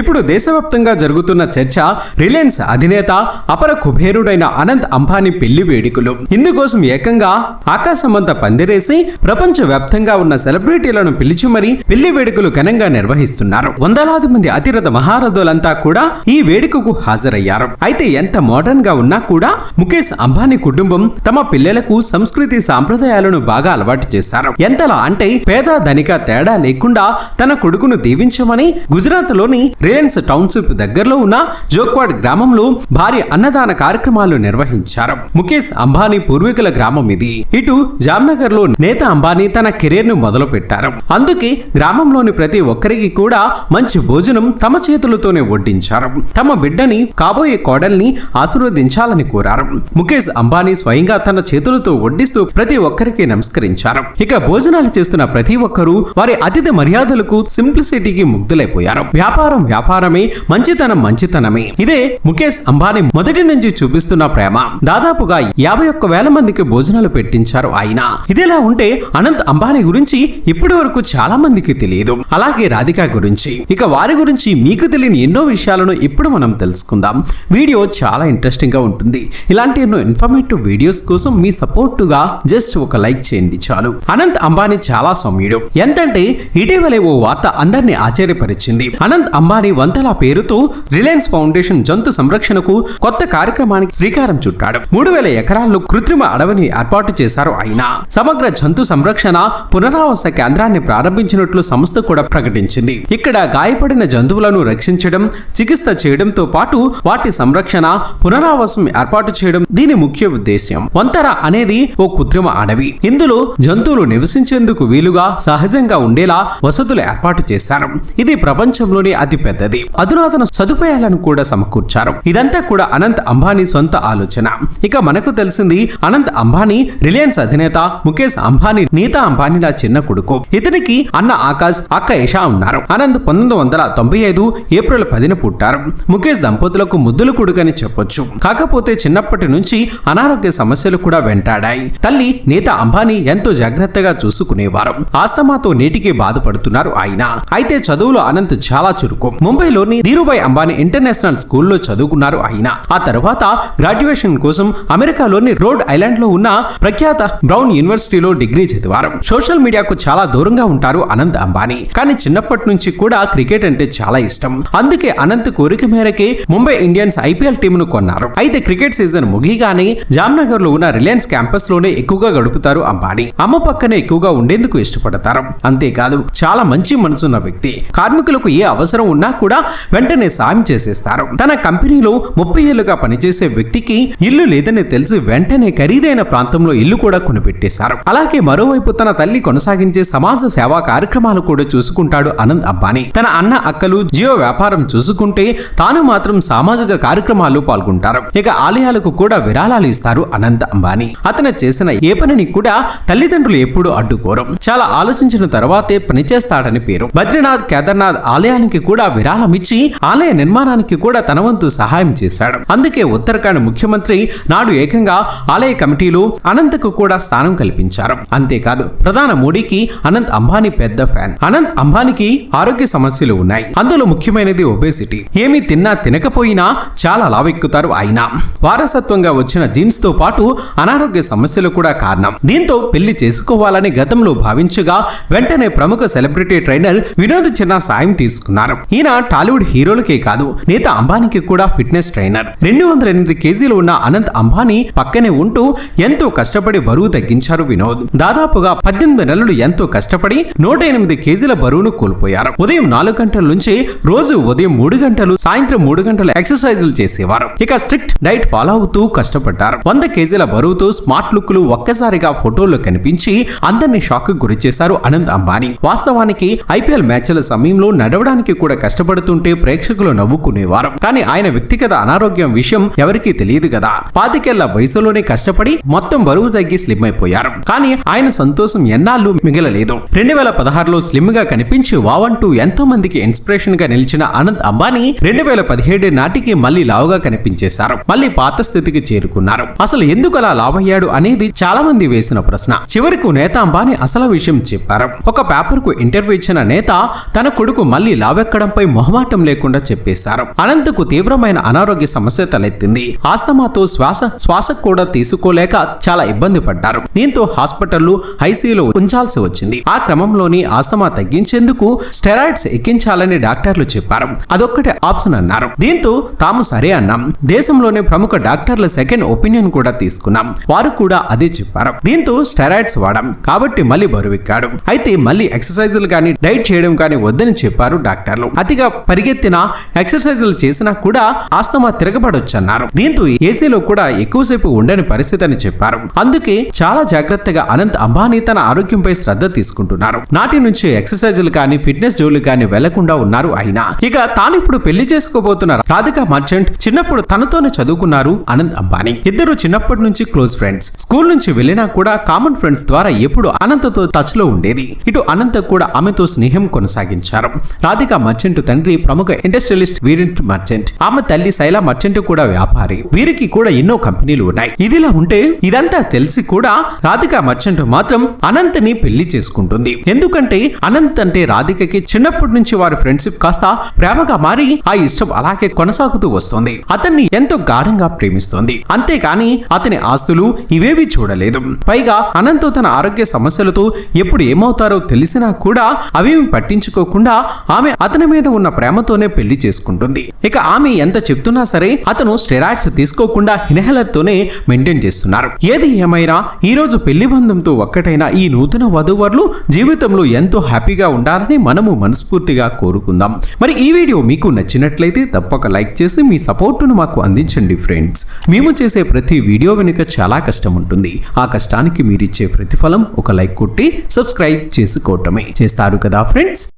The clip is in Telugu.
ఇప్పుడు దేశవ్యాప్తంగా జరుగుతున్న చర్చ రిలయన్స్ అధినేత అపర కుబేరుడైన అనంత్ అంబానీ పెళ్ళి వేడుకలు. ఇందుకోసం ఏకంగా ఆకాశమంతా పందిరేసి ప్రపంచ వ్యాప్తంగా ఉన్న సెలబ్రిటీలను పిలిచి మరీ పెళ్ళి వేడుకలు ఘనంగా నిర్వహిస్తున్నారు. వందలాది మంది అతిరథ మహారథులంతా కూడా ఈ వేడుకకు హాజరయ్యారు. అయితే ఎంత మోడర్న్గా ఉన్నా కూడా ముఖేష్ అంబానీ కుటుంబం తమ పిల్లలకు సంస్కృతి సాంప్రదాయాలను బాగా అలవాటు చేశారు. ఎంతలా అంటే పేద ధనిక తేడా లేకుండా తన కొడుకును దీవించమని గుజరాత్లోని రిలయన్స్ టౌన్షిప్ దగ్గరలో ఉన్న జోక్వాడ్ గ్రామంలో భారీ అన్నదాన కార్యక్రమాలు నిర్వహించారు. ముఖేష్ అంబానీ పూర్వీకుల గ్రామం ఇది. ఇటు జామ్నగర్లో నేత అంబానీ తన కెరీర్ను మొదలు పెట్టారు అందుకే గ్రామంలోని ప్రతి ఒక్కరికి కూడా మంచి భోజనం తమ చేతులతోనే వడ్డించారు. తమ బిడ్డని కాబోయే కోడల్ని ఆశీర్వదించాలని కోరారు. ముఖేష్ అంబానీ స్వయంగా తన చేతులతో వడ్డిస్తూ ప్రతి ఒక్కరికి నమస్కరించారు. ఇక భోజనాలు చేస్తున్న ప్రతి ఒక్కరూ వారి అతిథి మర్యాదలకు సింప్లిసిటీకి ముగ్ధులైపోయారు. వ్యాపారం వ్యాపారమే మంచితనం మంచితనమే. ఇదే ముఖేష్ అంబానీ మొదటి నుంచి చూపిస్తున్న ప్రేమ. దాదాపుగా యాభై ఒక్క వేల మందికి భోజనాలు పెట్టించారు ఆయన. ఇదిలా ఉంటే అనంత్ అంబానీ గురించి ఇప్పటి వరకు చాలా మందికి తెలియదు. అలాగే రాధిక గురించి. ఇక వారి గురించి మీకు తెలియని ఎన్నో విషయాలను ఇప్పుడు మనం తెలుసుకుందాం. వీడియో చాలా ఇంట్రెస్టింగ్గా ఉంటుంది. ఇలాంటి ఎన్నో ఇన్ఫర్మేటివ్ వీడియోస్ కోసం మీ సపోర్టుగా జస్ట్ ఒక లైక్ చేయండి చాలు. అనంత్ అంబానీ చాలా సౌమ్యుడు. ఎంతంటే ఇటీవలే ఓ వార్త అందరినీ ఆశ్చర్యపరిచింది. అనంత్ అంబానీ వంతల పేరుతో రిలయన్స్ ఫౌండేషన్ జంతు సంరక్షణకు కొత్త కార్యక్రమానికి శ్రీకారం చుట్టాడు. మూడు వేల ఎకరాల్లో కృత్రిమ అడవిని ఏర్పాటు చేశారు ఆయన. సమగ్ర జంతు సంరక్షణ పునరావాస కేంద్రాన్ని ప్రారంభించినట్లు సంస్థ కూడా ప్రకటించింది. ఇక్కడ గాయపడిన జంతువులను రక్షించడం చికిత్స చేయడంతో పాటు వాటి సంరక్షణ పునరావాసం ఏర్పాటు చేయడం దీని ముఖ్య ఉద్దేశ్యం. వంతర అనేది ఓ కృత్రిమ అడవి. ఇందులో జంతువులు నివసించేందుకు వీలుగా సహజంగా ఉండేలా వసతులు ఏర్పాటు చేశారు. ఇది ప్రపంచంలోని అతి పెద్దది. అధునాతన సదుపాయాలను కూడా సమకూర్చారు. ఇదంతా కూడా అనంత్ అంబానీ సొంత ఆలోచన. ఇక మనకు తెలిసింది అనంత్ అంబానీ రిలయన్స్ అధినేత ముఖేష్ అంబానీ నీతా అంబానీల చిన్న కొడుకు. ఇతనికి అన్న ఆకాశ్ అక్క ఇషా ఉన్నారు. అనంత్ పంతొమ్మిది వందల తొంభై ఐదు ఏప్రిల్ పదిన పుట్టారు. ముఖేష్ దంపతులకు ముద్దుల కొడుకని చెప్పొచ్చు. కాకపోతే చిన్నప్పటి నుంచి అనారోగ్య సమస్యలు కూడా వెంటాడాయి. తల్లి నేత అంబానీ ఎంతో జాగ్రత్తగా చూసుకునేవారు. ఆస్తమాతో నేటికి బాధపడుతున్నారు ఆయన. అయితే చదువులో అనంత్ చాలా చురుకు. ముంబైలోని ధీరుభాయ్ అంబానీ ఇంటర్నేషనల్ స్కూల్లో చదువుకున్నారు ఆయన. ఆ తర్వాత గ్రాడ్యుయేషన్ కోసం అమెరికాలోని రోడ్ ఐలాండ్లో ఉన్న ప్రఖ్యాత బ్రౌన్ యూనివర్సిటీలో డిగ్రీ చదివారు. సోషల్ మీడియాకు చాలా దూరంగా ఉంటారు అనంత్ అంబానీ. కానీ చిన్నప్పటి నుంచి కూడా క్రికెట్ అంటే చాలా ఇష్టం. అందుకే అనంత్ కోరిక మేరకే ముంబై ఇండియన్స్ ఐపీఎల్ టీమును కొన్నారు. అయితే క్రికెట్ సీజన్ ముగిగానే జామ్నగర్లో ఉన్న రిలయన్స్ క్యాంపస్లోనే ఎక్కువగా గడుపుతారు అంబానీ. అమ్మ పక్కనే ఎక్కువగా ఉండేందుకు ఇష్టపడతారు. అంతేకాదు చాలా మంచి మనసున్న వ్యక్తి. కార్మికులకు ఏ అవసరం ఉన్నా కూడా వెంటనే సాయం చేసేస్తారు. తన కంపెనీలో ముప్పై ఏళ్ళుగా పనిచేసే వ్యక్తికి ఇల్లు లేదని తెలిసి వెంటనే ఖరీదైన ప్రాంతంలో ఇల్లు కూడా కొనిపెట్టేశారు. అలాగే మరోవైపు తన తల్లి కొనసాగించే సమాజ సేవా కార్యక్రమాలు కూడా చూసుకుంటాడు అనంత్ అంబానీ. తన అన్న అక్కలు జియో వ్యాపారం చూసుకుంటే తాను మాత్రం సామాజిక కార్యక్రమాలు పాల్గొంటారు. ఇక ఆలయాలకు కూడా విరాళాలు ఇస్తారు అనంత్ అంబానీ. అతను చేసిన ఏ పనిని కూడా తల్లిదండ్రులు ఎప్పుడూ అడ్డుకోరు. చాలా ఆలోచించిన తర్వాతే పనిచేస్తాడని పేరు. బద్రీనాథ్ కేదార్నాథ్ ఆలయానికి కూడా విరాళం ఇచ్చి ఆలయ నిర్మాణానికి కూడా తన వంతు సహాయం చేశాడు. అందుకే ఉత్తరాఖండ్ ముఖ్యమంత్రి నాడు ఏకంగా ఆలయ కమిటీలు అనంత్కు కూడా స్థానం కల్పించారు. అంతేకాదు ప్రధాన మోడీకి అనంత్ అంబానీ పెద్ద ఫ్యాన్. అనంత్ అంబానీకి ఆరోగ్య సమస్యలు ఉన్నాయి. అందులో ముఖ్యమైనది ఒబేసిటీ. ఏమీ తిన్నా తినకపోయినా చాలా లావెక్కుతారు ఆయన వారసత్వంగా వచ్చిన జీన్స్తో పాటు అనారోగ్య సమస్యలు కూడా కారణం. దీంతో పెళ్ళి చేసుకోవాలని గతంలో భావించగా వెంటనే ప్రముఖ సెలబ్రిటీ ట్రైనర్ వినోద్ చిన్న సాయం తీసుకున్నారు. ఈయన టాలీవుడ్ హీరోలకే కాదు నేత అంబానీకి కూడా ఫిట్నెస్ ట్రైనర్. రెండు వందల ఎనిమిది కేజీలు ఉన్న అనంత్ అంబానీ పక్కనే ఉంటూ ఎంతో కష్టపడి బరువు తగ్గించారు వినోద్. దాదాపుగా పద్దెనిమిది నెలలు ఎంతో కష్టపడి నూట ఎనిమిది కేజీల బరువును కోల్పోయారు. ఉదయం నాలుగు గంటల నుంచి రోజు ఉదయం మూడు గంటలు సాయంత్రం మూడు గంటలు ఎక్సర్సైజులు చేసేవారు. ఇక స్ట్రిక్ట్ డైట్ ఫాలో అవుతూ కష్టపడ్డారు. వంద కేజీల బరువుతో స్మార్ట్ లుక్లు ఒక్కసారిగా ఫోటోల్లో కనిపించి అందరినీ షాక్ గురి చేశారు అనంత్ అంబానీ. వాస్తవానికి ఐపీఎల్ మ్యాచ్ల సమయంలో నడవడానికి కూడా కష్టపడుతుంటే ప్రేక్షకులు నవ్వుకునేవారు కానీ ఆయన వ్యక్తిగత అనారోగ్యం విషయం ఎవరికీ తెలియదు కదా. పాతికేళ్ళ వయసులోనే కష్టపడి మొత్తం బరువు తగ్గి స్లిమ్ అయిపోయారు. కానీ ఆయన సంతోషం ఎన్నాళ్ళు మిగలలేదు. రెండు వేల పదహారులో స్లిమ్గా కనిపించి వావంటూ ఎంతో మందికి ఇన్స్పిరేషన్గా నిలిచిన అనంత్ అంబానీ రెండు వేల పదిహేడు నాటికి మళ్ళీ లావుగా కనిపించేశారు. మళ్ళీ పాత స్థితికి చేరుకున్నారు. అసలు ఎందుకు అలా లావయ్యాడు అనేది చాలా మంది వేసిన ప్రశ్న. చివరకు నేత అంబానీ అసలు విషయం చెప్పారు. ఒక పేపర్కు ఇంటర్వ్యూ ఇచ్చిన నేత తన కొడుకు మళ్ళీ లావెక్కడంపై మొహమాటం లేకుండా చెప్పేశారు. అనంతకు తీవ్రమైన అనారోగ్య సమస్య తలెత్తింది. ఆస్తమాతో శ్వాస శ్వాస కూడా తీసుకోలేక చాలా ఇబ్బంది పడ్డారు. దీంతో హాస్పిటల్లో ఐసీయూలో ఉంచాల్సి వచ్చింది. ఆ క్రమంలోని ఆస్తమా తగ్గించేందుకు స్టెరాయిడ్స్ ఎక్కించాలని డాక్టర్లు చెప్పారు. అదొక్కటే ఆప్షన్ అన్నారు. దీంతో తాము సరే అన్నాం. దేశంలోని ప్రముఖ డాక్టర్ల సెకండ్ ఒపీనియన్ కూడా తీసుకున్నాం. వారు కూడా అదే చెప్పారు. దీంతో స్టెరాయిడ్స్ వాడాం. కాబట్టి మళ్ళీ బరువెక్కాడు అయితే మళ్ళీ ఎక్సర్సైజులు కానీ డైట్ చేయడం కానీ వద్దని చెప్పారు డాక్టర్లు. అతిగా పరిగెత్తిన ఎక్సర్సైజులు చేసినా కూడా ఆస్తమా తిరగబడొచ్చన్నారు. దీంతో ఏసీలో కూడా ఎక్కువసేపు ఉండని పరిస్థితి అని చెప్పారు. అందుకే చాలా జాగ్రత్తగా అనంత్ అంబానీ తన ఆరోగ్యంపై శ్రద్ధ తీసుకుంటున్నారు. నాటి నుంచి ఎక్సర్సైజులు కానీ ఫిట్నెస్ జోలు కానీ వెళ్ళకుండా ఉన్నారు అయినా. ఇక తాను ఇప్పుడు పెళ్ళి చేసుకోబోతున్న రాధికా మర్చెంట్ చిన్నప్పుడు తనతోనే చదువుకున్నారు అనంత్ అంబానీ. ఇద్దరు చిన్నప్పటి నుంచి క్లోజ్ ఫ్రెండ్స్ స్కూల్ నుంచి వెళ్ళినా కూడా కామన్ ఫ్రెండ్స్ ద్వారా ఎప్పుడు అనంతతో టచ్లో ఉండేది. ఇటు అనంత కూడా ఆమెతో స్నేహం కొనసాగించారు. రాధికా మర్చెంట్ తండ్రి ప్రముఖ ఇండస్ట్రియలిస్ట్ వీరెంట్ మర్చెంట్. ఆమె తల్లి శైలా మర్చెంట్ కూడా వ్యాపారి. వీరికి కూడా ఎన్నో కంపెనీలు ఉన్నాయి. ఇదిలా ఉంటే ఇదంతా తెలిసి కూడా రాధికా మర్చెంట్ మాత్రం అనంతని పెళ్ళి చేసుకుంటుంది. ఎందుకంటే అనంత్ అంటే రాధికకి చిన్నప్పటి నుంచి వారి ఫ్రెండ్షిప్ కాస్త ప్రేమగా మారి ఆ ఇష్టం అలాగే కొనసాగుతూ వస్తుంది. అతన్ని ఎంతో గాఢంగా ప్రేమిస్తోంది. అంతేకాని అతని ఆస్తులు ఇవేవి చూడలేదు. పైగా అనంత్ తన ఆరోగ్య సమస్యలతో ఎప్పుడు ఏమవుతారో తెలిసినా కూడా అవేమి పట్టించుకోకుండా ఆమె అతని మీద ఉన్న ప్రేమతోనే పెళ్ళి చేసుకుంటుంది. ఇక ఆమె ఎంత చెప్తున్నా సరే అతను స్టెరాయిడ్స్ తీసుకోకుండా ఇన్హేలర్ తోనే మెయింటైన్ చేస్తున్నారు. ఏది ఏమైనా ఈ రోజు పెళ్ళి బంధంతో ఒక్కటైన ఈ నూతన వధూవరులు జీవితంలో ఎంతో హ్యాపీగా ఉండాలని మనము మనస్ఫూర్తిగా కోరుకుందాం. మరి ఈ వీడియో మీకు నచ్చినట్లయితే తప్పక లైక్ చేసి మీ సపోర్టును మాకు అందించండి ఫ్రెండ్స్. మేము చేసే ప్రతి వీడియో వెనుక చాలా కష్టం ఉంటుంది. ఆ కష్టానికి మీరిచ్చే ప్రతిఫలం ఒక లైక్ కొట్టి సబ్స్క్రైబ్ చేసుకోవటమే. చేస్తారు కదా ఫ్రెండ్స్?